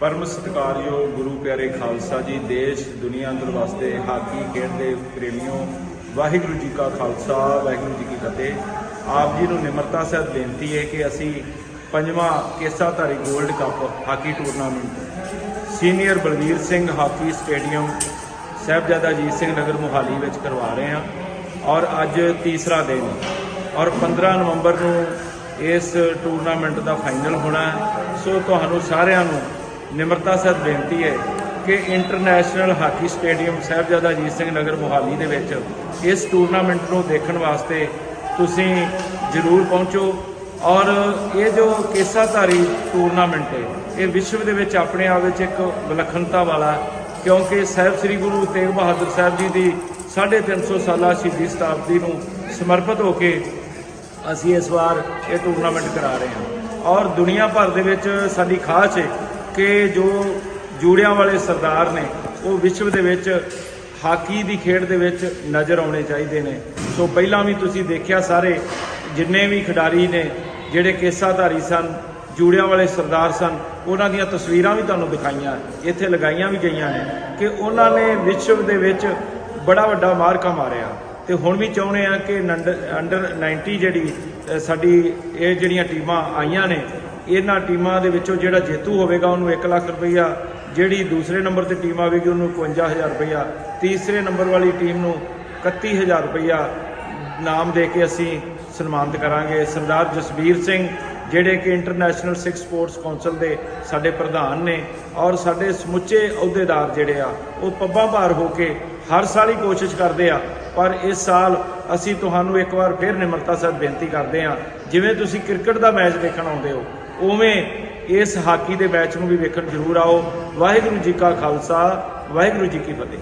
ਪਰਮ ਸਤਿਕਾਰਯੋਗ ਗੁਰੂ ਪਿਆਰੇ ਖਾਲਸਾ ਜੀ, ਦੇਸ਼, ਦੁਨੀਆ ਅੰਦਰ ਵਾਸਤੇ ਹਾਕੀ ਖੇਡ ਦੇ ਪ੍ਰੇਮੀਓ, ਵਾਹਿਗੁਰੂ ਜੀ ਕਾ ਖਾਲਸਾ, ਵਾਹਿਗੁਰੂ ਜੀ ਕੀ ਫਤਿਹ। ਆਪ ਜੀ ਨੂੰ ਨਿਮਰਤਾ ਸਹਿਤ ਬੇਨਤੀ ਹੈ ਕਿ ਅਸੀਂ ਪੰਜਵਾਂ ਕੇਸਾਧਾਰੀ 골ਡ cup hockey tournament, senior Balbir Singh hockey stadium, Sahibzada Ajit Singh Nagar Mohali ਵਿੱਚ ਕਰਵਾ ਰਹੇ ਹਾਂ। ਔਰ ਅੱਜ ਤੀਸਰਾ ਦਿਨ, ਔਰ 15 ਨਵੰਬਰ ਨੂੰ ਇਸ ਟੂਰਨਾਮੈਂਟ ਦਾ ਫਾਈਨਲ ਹੋਣਾ ਹੈ। ਸੋ ਤੁਹਾਨੂੰ ਸਾਰਿਆਂ ਨੂੰ ਨਿਮਰਤਾ ਸਹਿਤ ਬੇਨਤੀ ਹੈ ਕਿ international hockey stadium Sahibzada Ajit Singh Nagar Mohali ਦੇ ਵਿੱਚ ਇਸ ਟੂਰਨਾਮੈਂਟ ਨੂੰ ਦੇਖਣ ਵਾਸਤੇ ਤੁਸੀਂ ਜ਼ਰੂਰ ਪਹੁੰਚੋ। ਔਰ ਇਹ ਜੋ ਕੇਸਾਧਾਰੀ ਟੂਰਨਾਮੈਂਟ ਹੈ, ਇਹ ਵਿਸ਼ਵ ਦੇ ਵਿੱਚ ਆਪਣੇ ਆਪ ਵਿੱਚ ਇੱਕ ਵਿਲੱਖਣਤਾ ਵਾਲਾ ਕਿਉਂਕਿ ਸਾਹਿਬ ਸ੍ਰੀ ਗੁਰੂ ਤੇਗ ਬਹਾਦਰ ਸਾਹਿਬ ਜੀ ਦੀ 350 ਸਾਲਾ ਸ਼ਹੀਦੀ ਸ਼ਤਾਬਦੀ ਨੂੰ ਸਮਰਪਿਤ ਹੋ ਕੇ ਅਸੀਂ ਇਸ ਵਾਰ ਇਹ ਟੂਰਨਾਮੈਂਟ ਕਰਾ ਰਹੇ ਹਾਂ। ਔਰ ਦੁਨੀਆ ਭਰ ਦੇ ਵਿੱਚ ਸਾਡੀ ਖਾਸ ਹੈ ਕਿ ਜੋ ਜੂੜਿਆਂ ਵਾਲੇ ਸਰਦਾਰ ਨੇ, ਉਹ ਵਿਸ਼ਵ ਦੇ ਵਿੱਚ ਹਾਕੀ ਦੀ ਖੇਡ ਦੇ ਵਿੱਚ ਨਜ਼ਰ ਆਉਣੇ ਚਾਹੀਦੇ ਨੇ। ਸੋ ਪਹਿਲਾਂ ਵੀ ਤੁਸੀਂ ਦੇਖਿਆ ਸਾਰੇ ਜਿੰਨੇ ਵੀ ਖਿਡਾਰੀ ਨੇ, ਜਿਹੜੇ ਕੇਸਾਧਾਰੀ ਸਨ, ਜੂੜਿਆਂ ਵਾਲੇ ਸਰਦਾਰ ਸਨ, ਉਹਨਾਂ ਦੀਆਂ ਤਸਵੀਰਾਂ ਵੀ ਤੁਹਾਨੂੰ ਦਿਖਾਈਆਂ, ਇੱਥੇ ਲਗਾਈਆਂ ਵੀ ਗਈਆਂ ਨੇ ਕਿ ਉਹਨਾਂ ਨੇ ਵਿਸ਼ਵ ਦੇ ਵਿੱਚ ਬੜਾ ਵੱਡਾ ਮਾਰਕਾ ਮਾਰਿਆ। ਤੇ ਹੁਣ ਵੀ ਚਾਹੁੰਦੇ ਆ ਕਿ ਅੰਡਰ 90 ਜਿਹੜੀ ਸਾਡੀ ਇਹ ਜਿਹੜੀਆਂ ਟੀਮਾਂ ਆਈਆਂ ਨੇ, ਇਹਨਾਂ ਟੀਮਾਂ ਦੇ ਵਿੱਚੋਂ ਜਿਹੜਾ ਜੇਤੂ ਹੋਵੇਗਾ ਉਹਨੂੰ 1 ਲੱਖ ਰੁਪਈਆ, ਜਿਹੜੀ ਦੂਸਰੇ ਨੰਬਰ ਤੇ ਟੀਮ ਆਵੇਗੀ ਉਹਨੂੰ 51000 ਰੁਪਈਆ, ਤੀਸਰੇ ਨੰਬਰ ਵਾਲੀ ਟੀਮ ਨੂੰ 31000 ਰੁਪਈਆ ਨਾਮ ਦੇ ਕੇ ਅਸੀਂ ਸਨਮਾਨਿਤ ਕਰਾਂਗੇ। ਸਰਦਾਰ ਜਸਬੀਰ ਸਿੰਘ, ਜਿਹੜੇ ਕਿ ਇੰਟਰਨੈਸ਼ਨਲ ਸਿਕਸ ਸਪੋਰਟਸ ਕਾਉਂਸਲ ਦੇ ਸਾਡੇ ਪ੍ਰਧਾਨ ਨੇ ਔਰ ਸਾਡੇ ਸਮੁੱਚੇ ਅਹੁਦੇਦਾਰ ਜਿਹੜੇ ਆ, ਉਹ ਪੱਬਾਂ ਭਾਰ ਹੋ ਕੇ ਹਰ ਸਾਲ ਹੀ ਕੋਸ਼ਿਸ਼ ਕਰਦੇ ਆ ਪਰ ਇਸ ਸਾਲ ਅਸੀਂ ਤੁਹਾਨੂੰ ਇੱਕ ਵਾਰ ਫਿਰ ਨਿਮਰਤਾ ਸਹਿਤ ਬੇਨਤੀ ਕਰਦੇ ਹਾਂ, ਜਿਵੇਂ ਤੁਸੀਂ ਕ੍ਰਿਕਟ ਦਾ ਮੈਚ ਦੇਖਣ ਆਉਂਦੇ ਹੋ, ਉਵੇਂ ਇਸ ਹਾਕੀ ਦੇ ਮੈਚ ਨੂੰ ਵੀ ਵੇਖਣ ਜ਼ਰੂਰ ਆਓ। ਵਾਹਿਗੁਰੂ ਜੀ ਕਾ ਖਾਲਸਾ, ਵਾਹਿਗੁਰੂ ਜੀ ਕੀ ਫਤਿਹ।